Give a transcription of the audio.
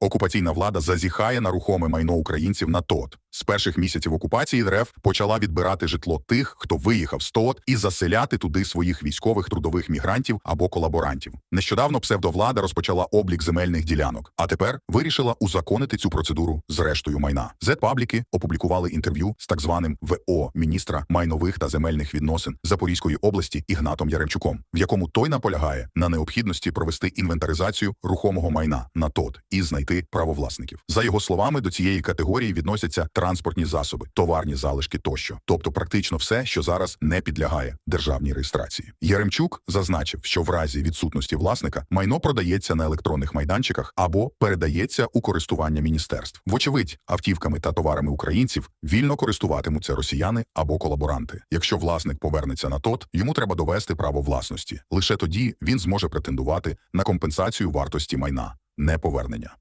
Окупаційна влада зазіхає на рухоме майно українців на ТОТ. З перших місяців окупації РФ почала відбирати житло тих, хто виїхав з ТОТ, і заселяти туди своїх військових трудових мігрантів або колаборантів. Нещодавно псевдовлада розпочала облік земельних ділянок, а тепер вирішила узаконити цю процедуру з рештою майна. Зет-пабліки опублікували інтерв'ю з так званим ВО міністра майнових та земельних відносин Запорізької області Ігнатом Яремчуком, в якому той наполягає на необхідності провести інвентаризацію рухомого майна на ТОТ і знайти правовласників. За його словами, до цієї категорії відносяться транспортні засоби, товарні залишки тощо, тобто практично все, що зараз не підлягає державній реєстрації. Яремчук зазначив, що в разі відсутності власника майно продається на електронних майданчиках або передається у користування міністерств. Вочевидь, автівками та товарами українців вільно користуватимуться росіяни або колаборанти. Якщо власник повернеться на ТОТ, йому треба довести право власності. Лише тоді він зможе претендувати на компенсацію вартості майна, не повернення.